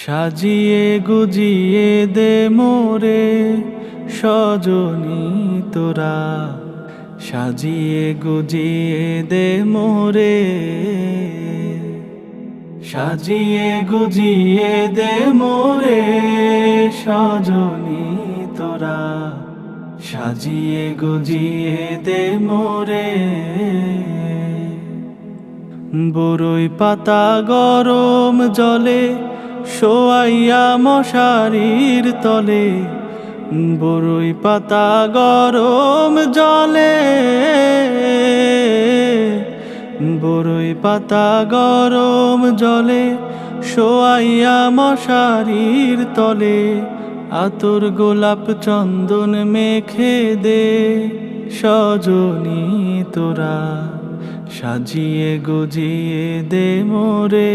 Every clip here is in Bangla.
সাজিয়ে গুজিয়ে দে মোরে সজনী তোরা। সাজিয়ে গুজিয়ে দে মোরে। সাজিয়ে গুজিয়ে দে মোরে সজনী তোরা। সাজিয়ে গুজিয়ে দে মোরে। বরই পাতা গরম জলে শোয়াইয়া মশারির তলে, বরই পাতা গরম জলে। বরই পাতা গরম জলে, শোয়াইয়া মশারির তলে, আতর গোলাপ চন্দন মেখে দে। সজনী তোরা সাজিয়ে গুজিয়ে দে মোরে।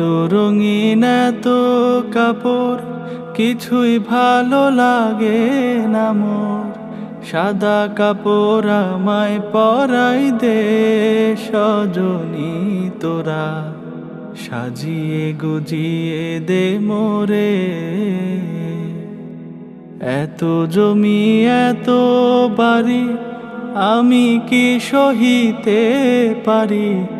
রঙিন, এত কাপড়, কিছুই ভালো লাগে না মোর। সাদা কাপড় আমায় পরাই দে সজনী তোরা। সাজিয়ে গুজিয়ে দে মোরে। এত জমি, এত বাড়ি, আমি কি সহিতে পারি?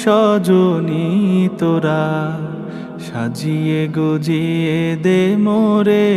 সজনী তোরা সাজিয়ে গুজিয়ে দে মোরে।